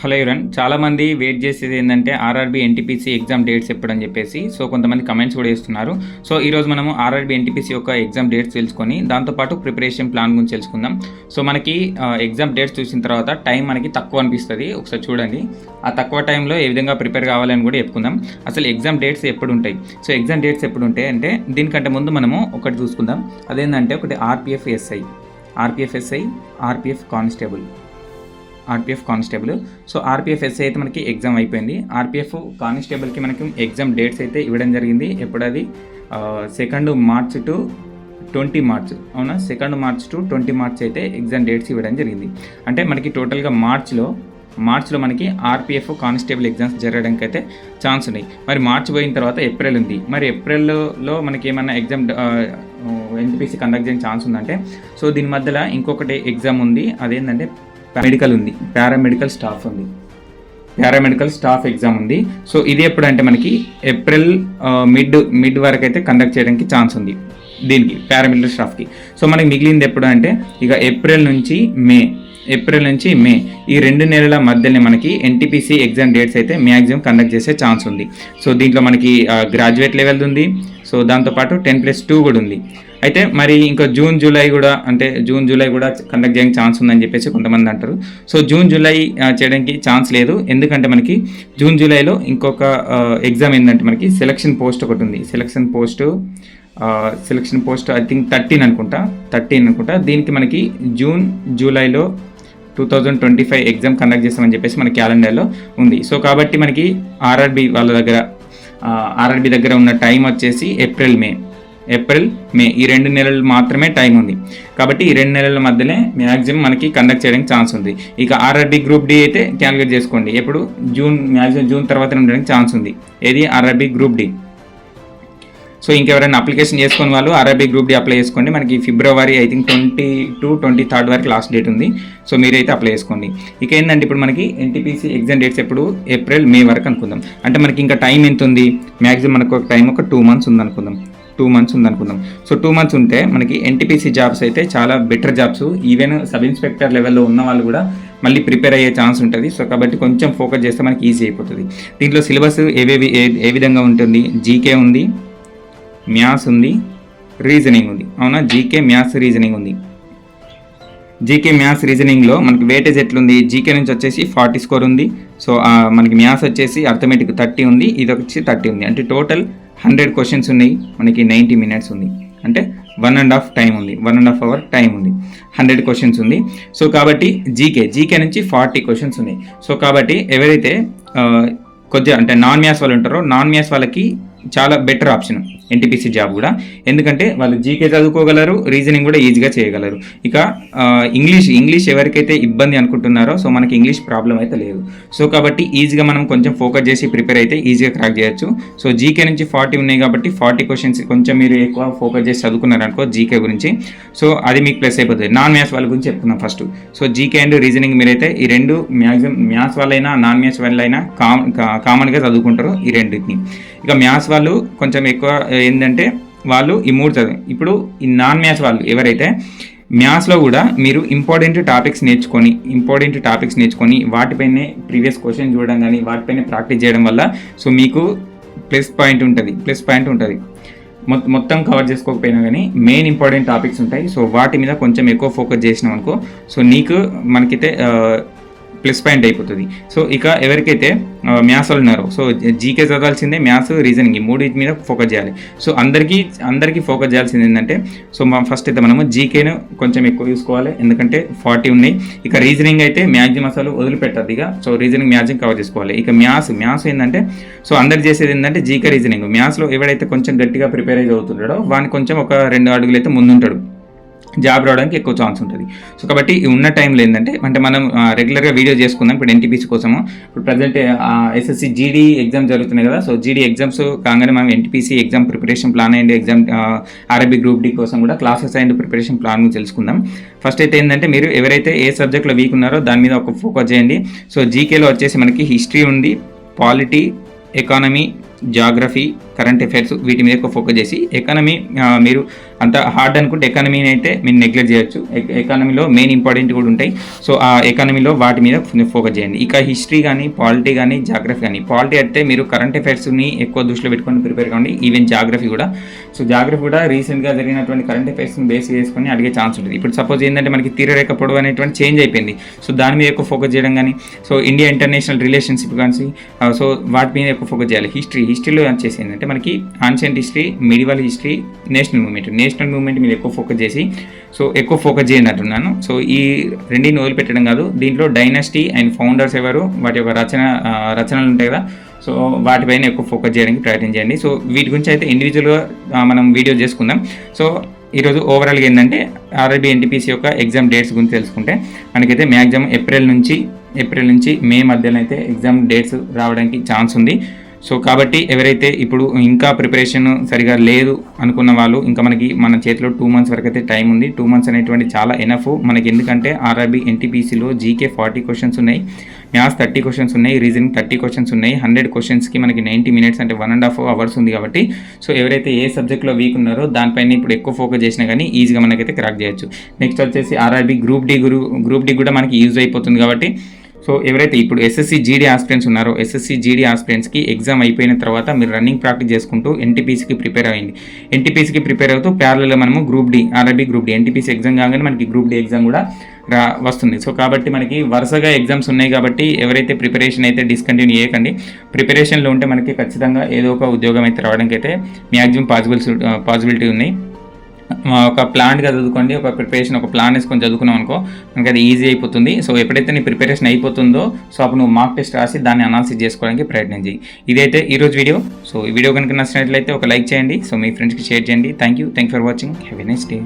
Hello యురన్ చాలామంది wait చేసేది ఏంటంటే ఆర్ఆర్బీ ఎన్టీపీసీ ఎగ్జామ్ డేట్స్ ఎప్పుడని చెప్పేసి సో కొంతమంది కమెంట్స్ కూడా చేస్తున్నారు. సో ఈరోజు మనము ఆర్ఆర్బీ ఎన్టీపీసీ యొక్క ఎగ్జామ్ డేట్స్ తెలుసుకొని దాంతోపాటు ప్రిపరేషన్ ప్లాన్ గురించి తెలుసుకుందాం. సో మనకి ఎగ్జామ్ డేట్స్ చూసిన తర్వాత టైం మనకి తక్కువ అనిపిస్తుంది. ఒకసారి చూడండి. ఆ తక్కువ టైంలో ఏ విధంగా ప్రిపేర్ కావాలని కూడా చెప్పుకుందాం. అసలు ఎగ్జామ్ డేట్స్ ఎప్పుడు ఉంటాయి? సో ఎగ్జామ్ డేట్స్ ఎప్పుడు ఉంటాయి అంటే దీనికంటే ముందు మనము ఒకటి చూసుకుందాం. అదేంటంటే ఒకటి RPF SI RPF SI RPF constable RPF constable so RPF SI అయితే మనకి ఎగ్జామ్ అయిపోయింది. ఆర్పిఎఫ్ కానిస్టేబుల్కి మనకి ఎగ్జామ్ డేట్స్ అయితే ఇవ్వడం జరిగింది. ఎప్పుడది? Second March to twenty March అవునా? Second March to twenty March అయితే ఎగ్జామ్ డేట్స్ ఇవ్వడం జరిగింది. అంటే మనకి టోటల్గా మార్చ్లో మార్చ్లో మనకి ఆర్పిఎఫ్ కానిస్టేబుల్ ఎగ్జామ్స్ జరగడానికి అయితే ఛాన్స్ ఉన్నాయి. మరి మార్చ్ పోయిన తర్వాత ఏప్రిల్ ఉంది. మరి ఏప్రిల్లో మనకి ఏమైనా ఎగ్జామ్ ఎన్టీపీసీ కండక్ట్ చేయడానికి ఛాన్స్ ఉందంటే సో దీని మధ్యలో ఇంకొకటి ఎగ్జామ్ ఉంది. అదేంటంటే మెడికల్ ఉంది పారామెడికల్ స్టాఫ్ ఉంది. పారామెడికల్ స్టాఫ్ ఎగ్జామ్ ఉంది. సో ఇది ఎప్పుడంటే మనకి ఏప్రిల్ మిడ్ మిడ్ వరకు అయితే కండక్ట్ చేయడానికి ఛాన్స్ ఉంది దీనికి పారామెడికల్ స్టాఫ్కి సో మనకి మిగిలింది ఎప్పుడు అంటే ఇక ఏప్రిల్ నుంచి మే ఏప్రిల్ నుంచి మే ఈ రెండు నెలల మధ్యనే మనకి ఎన్టీపీసీ ఎగ్జామ్ డేట్స్ అయితే మ్యాక్సిమం కండక్ట్ చేసే ఛాన్స్ ఉంది. సో దీంట్లో మనకి గ్రాడ్యుయేట్ లెవెల్ ఉంది. సో దాంతోపాటు టెన్ ప్లస్ టూ కూడా ఉంది. అయితే మరి ఇంకా జూన్ జూలై కూడా అంటే జూన్ జూలై కూడా కండక్ట్ చేయడానికి ఛాన్స్ ఉందని చెప్పేసి కొంతమంది అంటారు. సో జూన్ జూలై చేయడానికి ఛాన్స్ లేదు. ఎందుకంటే మనకి జూన్ జూలైలో ఇంకొక ఎగ్జామ్ ఏంటంటే మనకి సెలక్షన్ పోస్ట్ ఒకటి ఉంది. Selection post selection post I think thirteen అనుకుంటా. థర్టీన్ అనుకుంటా. దీనికి మనకి జూన్ జూలైలో two thousand twenty five exam conduct చేస్తామని చెప్పేసి మన క్యాలెండర్లో ఉంది. సో కాబట్టి మనకి ఆర్ఆర్బి వాళ్ళ దగ్గర ఆర్ఆర్బి దగ్గర ఉన్న టైం వచ్చేసి ఏప్రిల్ మే ఏప్రిల్ మే ఈ రెండు నెలలు మాత్రమే టైం ఉంది. కాబట్టి ఈ రెండు నెలల మధ్యనే మ్యాక్సిమం మనకి కండక్ట్ చేయడానికి ఛాన్స్ ఉంది. ఇక ఆర్ఆర్బి గ్రూప్ డి అయితే క్యాలిక్యులేట్ చేసుకోండి. ఎప్పుడు? జూన్ మ్యాక్సిమం జూన్ తర్వాత ఉండడానికి ఛాన్స్ ఉంది. ఏది? RRB group D. సో ఇంకెవరైనా అప్లికేషన్ చేసుకుని వాళ్ళు ఆర్ఐబీ గ్రూప్ డి అప్లై చేసుకోండి. మనకి February I think twenty two twenty third వరకు లాస్ట్ డేట్ ఉంది. సో మీరైతే అప్లై చేసుకోండి. ఇక ఏంటంటే ఇప్పుడు మనకి ఎన్టీపీసీ ఎగ్జామ్ డేట్స్ ఎప్పుడు? ఏప్రిల్ మే వరకు అనుకుందాం. అంటే మనకి ఇంకా టైం ఎంత ఉంది? మ్యాక్సిమం మనకు ఒక టైం ఒక టూ మంత్స్ ఉంది అనుకుందాం టూ మంత్స్ ఉందనుకుందాం. సో టూ మంత్స్ ఉంటే మనకి ఎన్టీపీసీ జాబ్స్ అయితే చాలా better jobs even sub inspector లెవెల్లో ఉన్న వాళ్ళు కూడా మళ్ళీ ప్రిపేర్ అయ్యే ఛాన్స్ ఉంటుంది. సో కాబట్టి కొంచెం ఫోకస్ చేస్తే మనకి ఈజీ అయిపోతుంది. దీంట్లో సిలబస్ ఏవేవి ఏ ఏ విధంగా ఉంటుంది? జీకే ఉంది మ్యాథ్స్ ఉంది రీజనింగ్ ఉంది. అవునా? జీకే మ్యాథ్స్ రీజనింగ్ ఉంది. జీకే మ్యాథ్స్ రీజనింగ్లో మనకి వేటేజ్ ఎట్లుంది? జీకే నుంచి వచ్చేసి ఫార్టీ స్కోర్ ఉంది. సో మనకి మ్యాథ్స్ వచ్చేసి అర్థమెటిక్ థర్టీ ఉంది. ఇది వచ్చి థర్టీ ఉంది. అంటే టోటల్ హండ్రెడ్ క్వశ్చన్స్ ఉన్నాయి మనకి నైంటీ మినిట్స్ ఉంది. అంటే వన్ అండ్ హాఫ్ టైం ఉంది one and half hour time ఉంది. హండ్రెడ్ క్వశ్చన్స్ ఉంది. సో కాబట్టి జీకే జీకే నుంచి ఫార్టీ క్వశ్చన్స్ ఉన్నాయి. సో కాబట్టి ఎవరైతే కొద్దిగా అంటే నాన్ మ్యాథ్స్ వాళ్ళు ఉంటారో నాన్ మ్యాథ్స్ వాళ్ళకి చాలా బెటర్ ఆప్షన్ ఎన్టీపీసీ జాబ్ కూడా. ఎందుకంటే వాళ్ళు జీకే చదువుకోగలరు రీజనింగ్ కూడా ఈజీగా చేయగలరు. ఇక ఇంగ్లీష్ ఇంగ్లీష్ ఎవరికైతే ఇబ్బంది అనుకుంటున్నారో సో మనకి ఇంగ్లీష్ ప్రాబ్లం అయితే లేదు. సో కాబట్టి ఈజీగా మనం కొంచెం ఫోకస్ చేసి ప్రిపేర్ అయితే ఈజీగా క్రాక్ చేయొచ్చు. సో జీకే నుంచి ఫార్టీ ఉన్నాయి కాబట్టి ఫార్టీ క్వశ్చన్స్ కొంచెం మీరు ఎక్కువ ఫోకస్ చేసి చదువుకున్నారనుకో జీకే గురించి. సో అది మీకు ప్లస్ అయిపోతుంది. నాన్ మ్యాథ్స్ వాళ్ళ గురించి చెప్తున్నాం first so GK and reasoning మీరైతే ఈ రెండు మ్యాక్సిమం మ్యాథ్స్ వాళ్ళైనా నాన్ మ్యాథ్స్ వాళ్ళైనా కామన్ కామన్గా చదువుకుంటారు ఈ రెండింటిని. ఇక మ్యాథ్స్ వాళ్ళు కొంచెం ఎక్కువ ఏంటంటే వాళ్ళు ఈ మూడు చదివి ఇప్పుడు ఈ నాన్ మ్యాథ్స్ వాళ్ళు ఎవరైతే మ్యాథ్స్లో కూడా మీరు ఇంపార్టెంట్ టాపిక్స్ నేర్చుకొని ఇంపార్టెంట్ టాపిక్స్ నేర్చుకొని వాటిపైనే ప్రీవియస్ క్వశ్చన్ చూడడం కానీ వాటిపైనే ప్రాక్టీస్ చేయడం వల్ల సో మీకు ప్లస్ పాయింట్ ఉంటుంది ప్లస్ పాయింట్ ఉంటుంది. మొత్తం కవర్ చేసుకోకపోయినా కానీ మెయిన్ ఇంపార్టెంట్ టాపిక్స్ ఉంటాయి. సో వాటి మీద కొంచెం ఎక్కువ ఫోకస్ చేసినాం అనుకో సో నీకు మనకైతే ప్లస్ పాయింట్ అయిపోతుంది. సో ఇక ఎవరికైతే మ్యాథ్స్ వాళ్ళు ఉన్నారో సో జీకే చదవాల్సిందే మ్యాథ్స్ రీజనింగ్ ఈ మూడింటి మీద ఫోకస్ చేయాలి. సో అందరికీ అందరికీ ఫోకస్ చేయాల్సింది ఏంటంటే సో మా ఫస్ట్ అయితే మనము జీకేను కొంచెం ఎక్కువ చూసుకోవాలి ఎందుకంటే ఫార్టీ ఉన్నాయి. ఇక రీజనింగ్ అయితే మ్యాక్సిమం అసలు వదిలిపెట్టద్దు ఇక. సో రీజనింగ్ మ్యాక్సిమం కవర్ చేసుకోవాలి. ఇక మ్యాథ్స్ మ్యాథ్స్ ఏంటంటే సో అందరు చేసేది ఏంటంటే జీకే రీజనింగ్. మ్యాథ్స్లో ఎవడైతే కొంచెం గట్టిగా ప్రిపేర్ అయితే అవుతుంటాడో వాడిని కొంచెం ఒక రెండు అడుగులు అయితే ముందుంటాడు. జాబ్ రావడానికి ఎక్కువ ఛాన్స్ ఉంటుంది. సో కాబట్టి ఉన్న టైంలో ఏంటంటే అంటే మనం రెగ్యులర్గా వీడియో చేసుకుందాం. ఇప్పుడు ఎన్టీపీసీ కోసము. ఇప్పుడు ప్రజెంట్ ఎస్ఎస్సి జీడీ ఎగ్జామ్ జరుగుతున్నాయి కదా. సో జీడీ ఎగ్జామ్స్ కాగానే మనం NTPC exam preparation plan and exam RRB group D కోసం కూడా క్లాసెస్ అండ్ ప్రిపరేషన్ ప్లాన్ తెలుసుకుందాం. ఫస్ట్ అయితే ఏంటంటే మీరు ఎవరైతే ఏ సబ్జెక్ట్లో వీక్ ఉన్నారో దాని మీద ఒక ఫోకస్ చేయండి. సో జీకేలో వచ్చేసి మనకి హిస్టరీ ఉంది polity economy geography current affairs వీటి మీద ఎక్కువ ఫోకస్ చేసి ఎకానమీ మీరు అంత హార్డ్ అనుకుంటే ఎకానమీని అయితే మీరు నెగ్లెక్ట్ చేయొచ్చు. ఎకానమీలో మెయిన్ ఇంపార్టెంట్ కూడా ఉంటాయి. సో ఆ ఎకానమీలో వాటి మీద ఫోకస్ చేయండి. ఇక హిస్టరీ కానీ పాలిటీ కానీ జాగ్రఫీ కానీ పాలిటీ అయితే మీరు కరెంట్ అఫైర్స్ని ఎక్కువ దృష్టిలో పెట్టుకొని ప్రిపేర్ కావండి ఈవెన్ జాగ్రఫీ కూడా. సో జాగ్రఫీ కూడా రీసెంట్గా జరిగినటువంటి కరెంట్ అఫైర్స్ని బేస్ చేసుకొని అడిగే ఛాన్స్ ఉంటుంది. ఇప్పుడు సపోజ్ ఏంటంటే మనకి తీరరేఖ పొడవు అనేటువంటి చేంజ్ అయిపోయింది. సో దాని మీద ఎక్కువ ఫోకస్ చేయడం కానీ సో ఇండియా ఇంటర్నేషనల్ రిలేషన్షిప్ కానీ సో వాటి మీద ఎక్కువ ఫోకస్ చేయాలి. హిస్టరీ హిస్టరీలో వచ్చేసి ఏంటంటే మనకి ancient history medieval history national movement national movement మీద ఎక్కువ ఫోకస్ చేసి సో ఎక్కువ ఫోకస్ చేయండి అంటున్నాను. సో ఈ రెండింటిని వదిలిపెట్టడం కాదు దీంట్లో డైనస్టీ అండ్ ఫౌండర్స్ ఎవరు వాటి యొక్క రచన రచనలు ఉంటాయి కదా సో వాటిపైన ఎక్కువ ఫోకస్ చేయడానికి ప్రయత్నం చేయండి. సో వీటి గురించి అయితే ఇండివిజువల్గా మనం వీడియో చేసుకుందాం. సో ఈరోజు ఓవరాల్గా ఏంటంటే ఆర్ఐబి ఎన్టీపీసీ యొక్క ఎగ్జామ్ డేట్స్ గురించి తెలుసుకుంటే మనకైతే మ్యాక్సిమం ఏప్రిల్ నుంచి ఏప్రిల్ నుంచి మే మధ్యలో అయితే ఎగ్జామ్ డేట్స్ రావడానికి ఛాన్స్ ఉంది. సో కాబట్టి ఎవరైతే ఇప్పుడు ఇంకా ప్రిపరేషన్ సరిగా లేదు అనుకున్న వాళ్ళు ఇంకా మనకి మన చేతిలో టూ మంత్స్ వరకు అయితే టైం ఉంది. టూ మంత్స్ అనేటువంటి చాలా ఎనఫ్ మనకి ఎందుకంటే ఆర్ఆర్బీ ఎన్టీపీసీలో జీకే ఫార్టీ క్వశ్చన్స్ ఉన్నాయి. మ్యాథ్స్ థర్టీ క్వశ్చన్స్ ఉన్నాయి. రీజనింగ్ థర్టీ క్వశ్చన్స్ ఉన్నాయి. హండ్రెడ్ క్వశ్చన్స్కి మనకి నైంటీ మినిట్స్ అంటే వన్ అండ్ హాఫ్ అవర్స్ ఉంది కాబట్టి. సో ఎవరైతే ఏ సబ్జెక్ట్లో వీక్ ఉన్నారో దానిపైన ఇప్పుడు ఎక్కువ ఫోకస్ చేసినా కానీ ఈజీగా మనకైతే క్రాక్ చేయొచ్చు. నెక్స్ట్ వచ్చేసి ఆర్ఆర్బీ గ్రూప్ డి గురు గ్రూప్ డి కూడా మనకి యూజ్ అయిపోతుంది కాబట్టి సో ఎవరైతే ఇప్పుడు ఎస్ఎస్సి జీడీ ఆస్పిరెంట్స్ ఉన్నారో ఎస్ఎస్సి జీడీ ఆస్పిరెంట్స్కి ఎగ్జామ్ అయిపోయిన తర్వాత మీరు రన్నింగ్ ప్రాక్టీస్ చేసుకుంటూ ఎన్టీపీసీకి ప్రిపేర్ అయ్యింది ఎన్టీపీసీకి ప్రిపేర్ అవుతూ ప్యారలలో మనము group D RRB group D NTPC exam కాగానే మనకి గ్రూప్ డి ఎగ్జామ్ కూడా రా వస్తుంది. సో కాబట్టి మనకి వరుసగా ఎగ్జామ్స్ ఉన్నాయి కాబట్టి ఎవరైతే ప్రిపరేషన్ అయితే డిస్కంటిన్యూ చేయకండి. ప్రిపరేషన్లో ఉంటే మనకి ఖచ్చితంగా ఏదో ఒక ఉద్యోగం అయితే రావడానికి అయితే మ్యాక్సిమం పాసిబుల్స్ పాసిబిలిటీ ఉన్నాయి. ఒక ప్లాన్గా చదువుకోండి ఒక ప్రిపరేషన్ ఒక ప్లాన్ వేసుకొని చదువుకున్నాం అనుకో మనకి అది ఈజీ అయిపోతుంది. సో ఎప్పుడైతే నీ ప్రిపరేషన్ అయిపోతుందో సో అప్పుడు నువ్వు మార్క్ టెస్ట్ రాసి దాన్ని అనాలిసిస్ చేసుకోవడానికి ప్రయత్నం చేయి ఇదైతే ఈరోజు వీడియో సో ఈ వీడియో కనుక నచ్చినట్లయితే ఒక లైక్ చేయండి. సో మీ ఫ్రెండ్స్కి షేర్ చేయండి. Thank you thank for watching have a next day